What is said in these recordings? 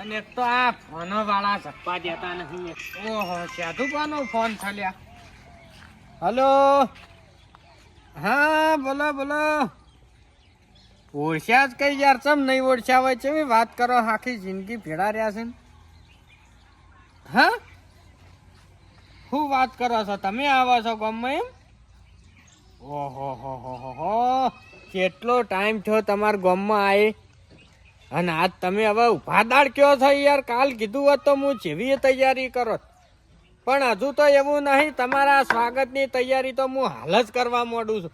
અને એક તો આ ફોનો વાળા ઝપ્પા દેતા નહીં ઓહો, સાધુબાનો ફોન ચાલ્યા હલો? હા, બોલો બોલો. ઓળખ્યા જ કઈ યાર, ચમ નહીં ઓળખ્યા હોય? છે વાત કરો, આખી જિંદગી ભેળા રહ્યા છે ને? હા? શું વાત કરો છો? તમે આવો છો ગામમાં એમ? ઓહો, હો કેટલો ટાઈમ થયો તમારા ગામમાં આયે? અને આજ તમે હવે ઊભા દાડ કયો છો યાર? કાલ કીધું હોત તો હું જેવી તૈયારી કરો પણ હજુ તો એવું નહીં, તમારા સ્વાગતની તૈયારી તો હું હાલ જ કરવા માંડું છું.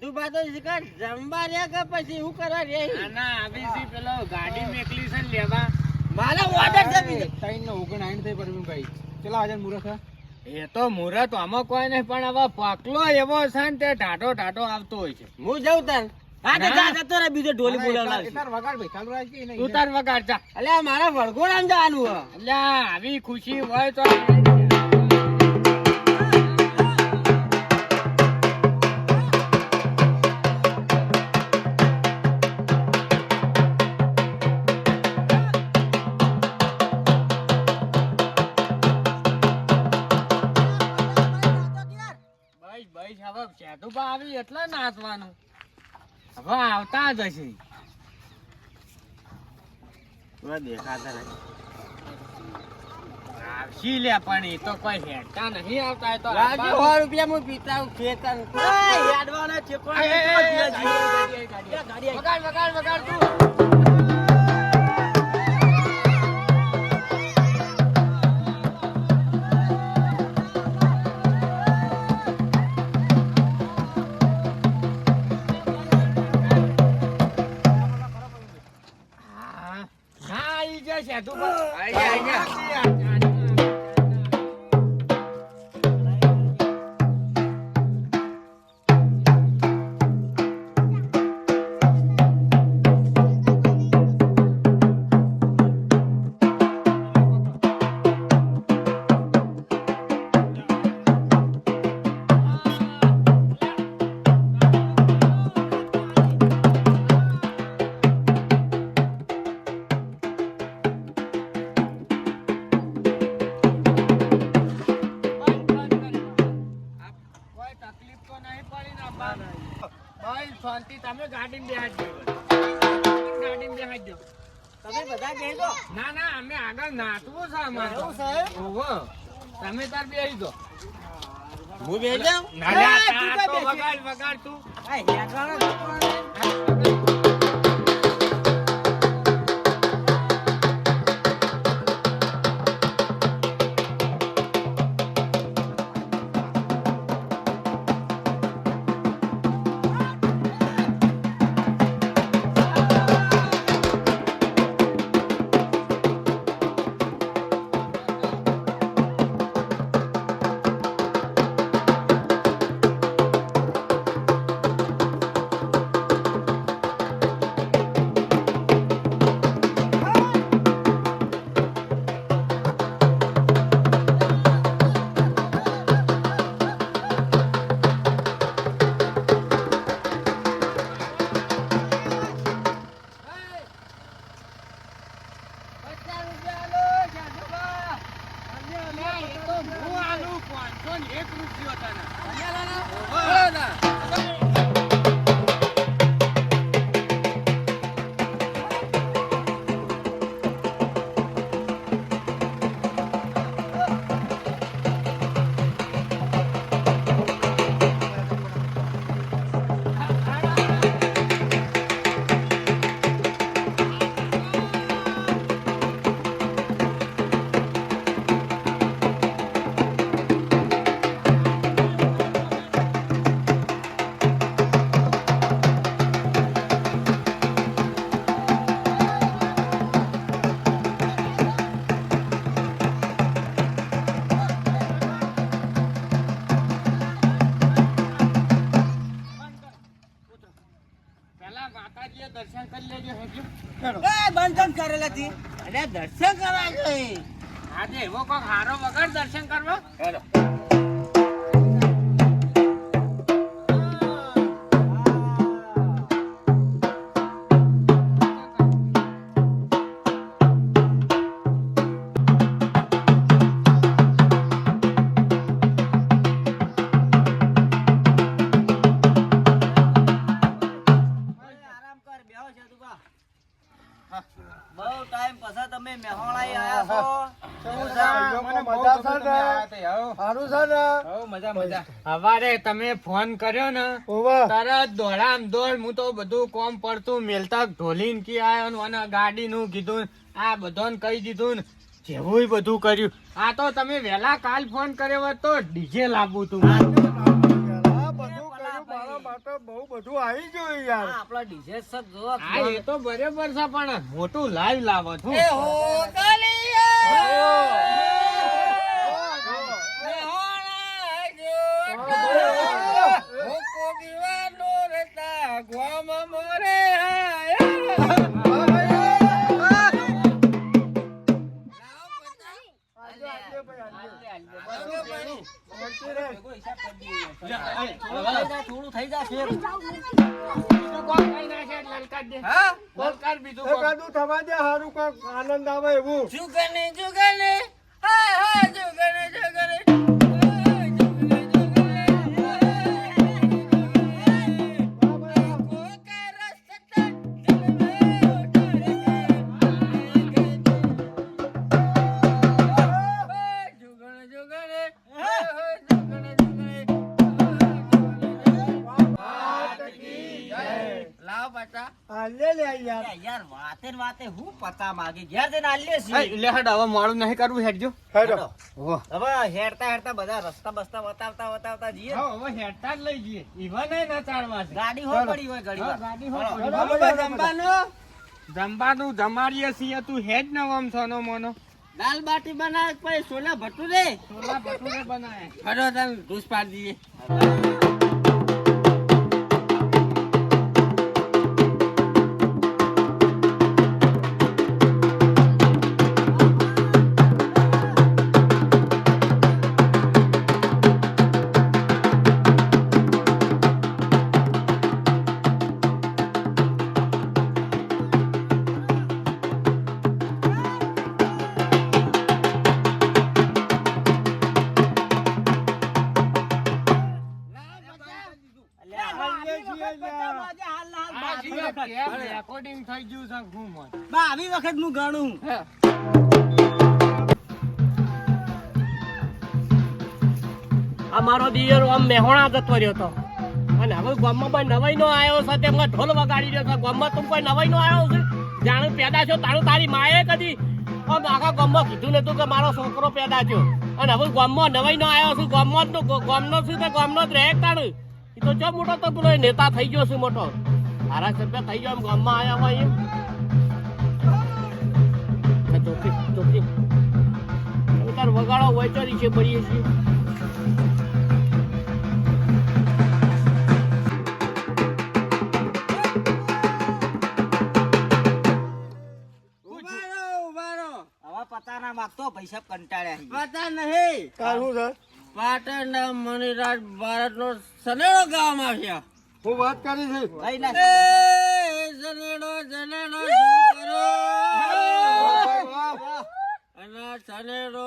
જમવા રે કે પછી શું કરવા રે ના ના પેલો ગાડી મેકલી છે લેવા. મારો ઓર્ડર છે બીજો. ટાઈમ નો ઉગણ આઠ થઈ પરવીનભાઈ ચલા આજે મુરત એ તો મુરત આમાં કોઈ નહીં પણ હવે પકલો એવો છે ને તે ઢાઢો ઢાઢો આવતો હોય છે. હું જાઉં તાર. હા જા જતો રે બીજો ઢોલી બોલાવડાવશે. તાર વગાડ ભાઈ ચાલુ રાખ કે નહીં તું તાર વગાડ જા. અલ્યા મારા વળગોળ જવાનું હે. અલ્યા આવી ખુશી હોય તો હવે આવી એટલે નાચવાનું. હવે આવતા જ હશે. દેખાતા આવશી લે પણ એ તો કોઈ હેડતા નહીં આવતા તો રાજુ સો રૂપિયા હું પીતા હું હેડવાના ગાડી, વગાડ વગાડ વગાડ તું. તું તમે બધા કહેજો ના ના અમે આગળ નાચવું છે અમારે એવું છે? ઓહો. તમે તાર બેહી દો હું બે જાઉં? ના ના તું તો તો વગાડ વગાડ તું આ હેડવાના બંધન કરેલા હતી. અરે દર્શન કરવા ગઈ. આજે એવો કોક હારો વગર દર્શન કરવા? બહુ ટાઈમ પછી તમે મેહોણાઈ આયા છો શું છે? મને મજા છે ને સારું છે ને મજા મજા હવારે તમે ફોન કર્યો ને તરત દોડામ દોડ હું તો બધું કોમ પડતું મેલતા ઢોલીન કી આયો અને ગાડી નું કીધું આ બધાને કહી દીધું ને જેવું બધું કર્યું આ તો તમે વેલા કાલ ફોન કર્યો તો ડીજે લાવવું તું માટે બહુ બધું આવી ગયું યાર. આપણા ડીજે સબ જો હા એ તો બરાબર છે પણ મોટું લાઈવ લાવો છું. એ હો થોડું થઈ જશે થવા દે સારું આનંદ આવે એવું જુગને જુગને હા હા જુગને જુગને યાર યાર વાતે ને વાતે હું પતા માગી? ઘેર જઈને આલીએ એ, છીએ લે હેડ હવે મોડું નહીં કરવું હેડજો. હેડો. હવે હેડતા હેડતા બધા રસ્તા બસ્તા બતાવતા બતાવતા જઈએ. હા, હવે હેડતા જ લઈ જઈએ. ઈવન ના ચાલવા છે. ગાડી હો પડી હોય ઘડી ગાડી હો જમવાનું? જમવાનું જમાડીએ છીએ. તું હેડ ન આમ સોનો મોનો. દાલ બાટી બનાવે પછી છોલા ભટુરે? છોલા ભટુરે બનાય હડો તમે ઘૂસ પાડી દઈએ. ગણું અમારો દિયર આમ મેહોણા જતો રહ્યો હતો અને હવે ગામમાં કોઈ નવાઈ નો આવ્યો છે તેમાં ઢોલ વગાડી રહ્યો છે. ગામમાં તું કોઈ નવાઈ નો આવ્યો છે? જાણે પેદા છો તારું તારી માએ કદી આમ આખા ગામમાં કીધું નતું કે મારો છોકરો પેદા થયો. અને હવે ગામમાં નવાઈ નો આવ્યો છું, ગામમાં જ ગામનો છું તે ગામનો જ રહે તાણ. તો જો મોટો તો પેલો નેતા થઈ ગયો છે મોટો. સારા સભ્ય થઈ ગયો ગામમાં આવ્યા હોય એમ. વૈચારી છે પડીએ છીએ હવે પતા ના માગતો પૈસા કંટાળ્યા પતા નહીં. તારું છે? પાટણ ના મણિરાજ ભારત નો સનેડો ગામ આવ્યા. હું વાત કરી છે. સનેડો સનેડો શું કરો અને સનેડો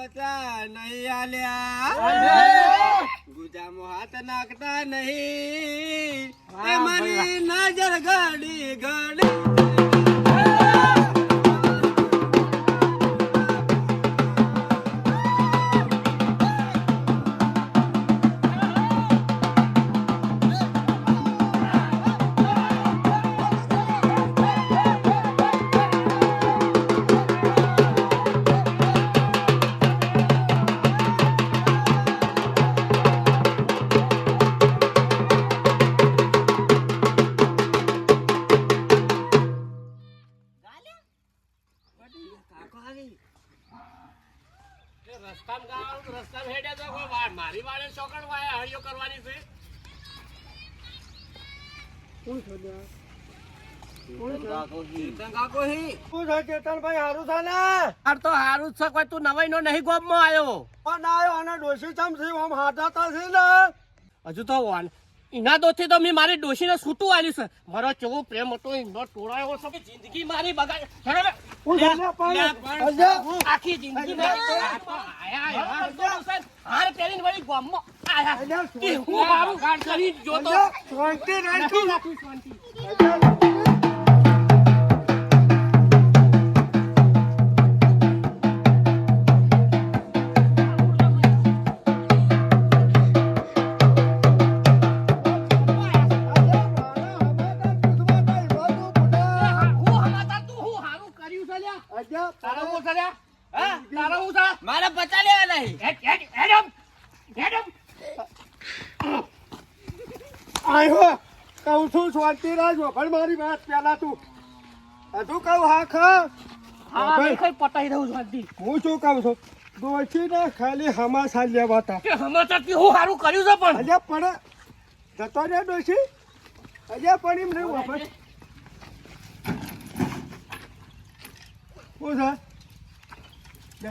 સનેડો સનેડો સનેડો ગુજામાં હાથ નાખતા નહીં. મારી નજર ઘડી ઘડી હજુ તો એના દોથી તો મેં મારી ડોશીને સૂતું આલ્યું છે મારો કેવો પ્રેમ હતો એનો ટોળાયો છે કે જિંદગી મારી બગાડ આખી જિંદગી મારી. હાર પહેરીને વળી ગામમાં આયા. હું હારું કરી જોતો શાંતિ. રાખી શાંતિ. શાંતિ પણ મારી વાત પેલા તું. હજુ કહું હા ખા? પટાઈ દઉં છું હું શું કહું છું? ડોશીને ખાલી હમાસા લેવા હતા કે હમાતા તું હું સારું કર્યું છે પણ? અલ્યા પણ જતો રે ડોશી અલ્યા પણ એમ નહીં વાપસ શું છે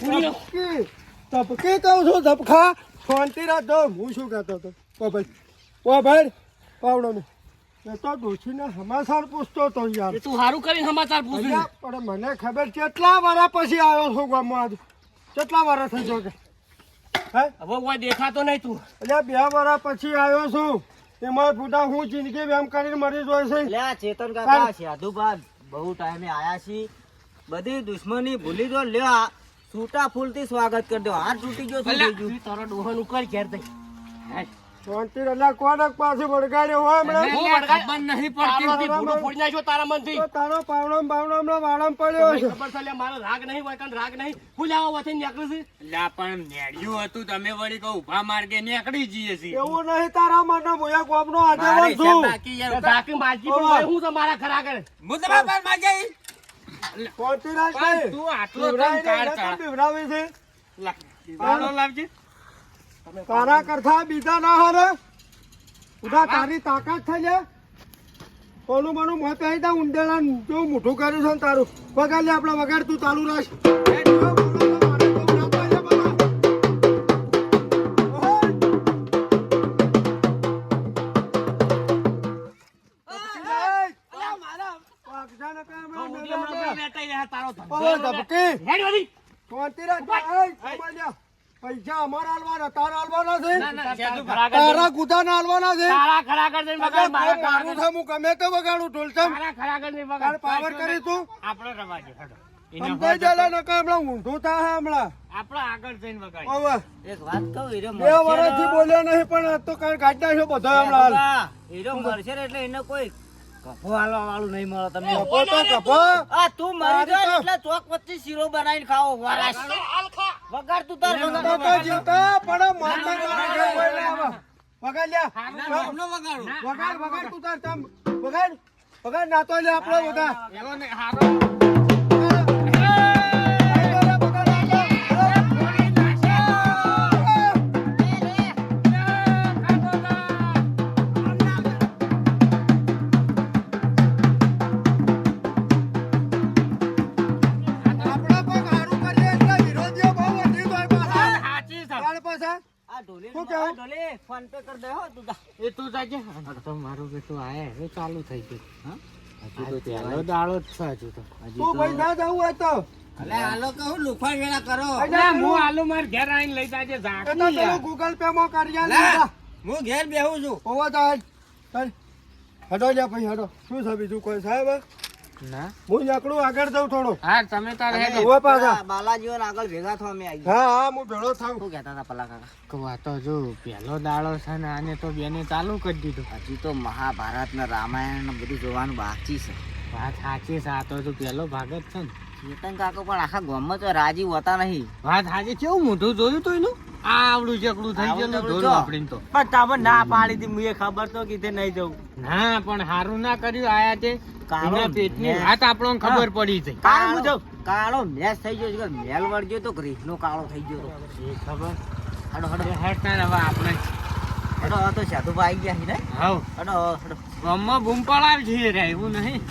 ફૂલી ધબકી. કે કહું છું ધબકા. શાંતિ રાખજો હું શું કહેતો હતો? ઓ ભાઈ. ઓ ભાઈ પાવડો ને એ તો ડોશીને સમાચાર પૂછતો તો યાર. તું સારું કરીને સમાચાર પૂછ્યું અલ્યા, પણ મને ખબર કેટલા વર્ષ પછી આવ્યો છું ગામમાં આજ? કેટલા વર્ષ થઈ ગયો કે? હે? હવે કોઈ દેખાતો નહીં તું. એટલે બે વર્ષ પછી આવ્યો છું. એમાં પૂટા હું જિંદગી એમ કરીને મરી જોઈ છે. એટલે આ ચેતન કાકા સાધુભા બહુ ટાઈમે આયા છી બધી દુશ્મની ભૂલી દો લ્યો આ છૂટા ફૂલથી સ્વાગત કરી દો. હાથ તૂટી ગયો શું થઈ ગયું? તારો ડોહન કર ઘેર દઈ. શાંતિ એટલે કોનક પાસે વળગાડ્યો હોય હમણાં? હું ખબર નહીં પડતી. ભૂડો ફોડી નાખ્યો તારા મનથી. તારો પાવણો ને હમણાં વાળમ પડ્યો છે ખબર છે લે, મારો રાગ નહીં હોય કારણ રાગ નહીં. ફૂલ્યાવા વચ્ચે નીકળે છે. લા પણ નેડ્યું હતું. તમે વળી કહું ઊભા માર્ગે નીકળી જઈએ છીએ. એવું નહીં તારા માટે હું કોમનો મારે છું બાકી યાર. બાકી માજી પણ હોય, હું છે મારા ઘર આગળ. હું તમારા પાસે માં જઈશ. રાખ તું આટલો બિવડાવી કાઢ કાઢ બિવડાવે છે? લાવજે. તારા કરતા બીજા ના હારે ઉધા તારી તાકાત થઈ લે. કોનું બનું મોં પહેરી દે ઊંડેલા જો મોઢું કર્યું છે તારું. વગાડ લે આપડે વગાડ તું ચાલુ રાખ. તારા ગુદાના નાલવાના છે તારા જઈને અગર વગાડ, મારા મારું. છે, હું ગમે તે વગાડું ઢોલસમ તારા આગળ જઈને વગાડ. પાવર કરી તું આપણો રવાજે, હેડો. એને સમજાઈ ને હમણાં ઊંધું થાય હમણાં આપણે આગળ જઈને વગાડીએ. હવે એક વાત કહું હીરો બે વર્ષથી બોલ્યો નહીં પણ આ તો કાંઈ કાઢી નાખ્યો બધો હમણાં. હીરો ને એટલે એને કોઈ કફો હાલવા વાળું નહીં મળે તમને. કપો તો કપો આ તું મરી એટલે ચોક વચ્ચે શીરો બનાવીને ખાઓ વારાસ વગાડ તું તાર તો તો જીવતા પણ મારતા મારા ઘેર કોઈ ના આવે. વગાડ લ્યા. એનો વગાડું. વગાડ વગાડ તું તાર તમ વગાડ વગાડ નાતો લે આપણે બધા. હારો. ફોન પે કરી દે હો તું જા. એ તું જાજે. તો મારું બેટું આયા હવે ચાલુ થઈ ગયું. હજુ તો પહેલો દાડો જ છે હજુ તો. તું ભાઈ ના જવું હોય તો. અલે હાલો કહું વેળા કરો. અલ્યા, હું આલુ માર ઘેર આવીને લઈ જાજે તો ઝાંખી ગૂગલ પે માં કરી આલ હું ઘેર બેહું છું. હોવા તો હાલ. ચાલ. હટો લ્યા ભાઈ હટો. શું છે બીજું કોઈ સાહેબ ના? હું નીકળું આગળ જઉં થોડો. હા તમે તાર હેડો ઊભા પાછા. પેલા આગળ ભેગા થવા અમે આવી. હા હા હું ભેળો થાઉં. શું કહેતા હતા પેલા કાકા? કહું, આ તો જો પહેલો દાડો છે ને આને તો બેને ચાલુ કરી દીધું. હજી તો મહાભારત ને રામાયણ ને બધું જોવાનું બાકી છે. વાત સાચી છે આ તો જો પહેલો ભાગ જ છે ને. ચેતન કાકો પણ આખા ગામમાં તો રાજી હોતા નહીં. વાત સાચી કેવું મોઢું જોયું તું એનું? આવડું ચકડું થઈ ગયેલું તો. પણ તમે ના પાડી હતી મુએ ખબર તો કીધે નહીં જવું ના પણ હારું ના કર્યું આયા તે કાળો પેટની વાત આપણને ખબર પડી છે કાળો કાળો મેચ થઈ ગયો છે મેલ વળગ્યો તો ગ્રીસનો કાળો થઈ ગયો તો? એ ખબર. હડો હડો. હેડતા ને હવે આપણે. હડો તો આવી ગયા છે ને? હવ. હડો હડો. ગામમાં બૂમ પડાવ રે એવું નહીં.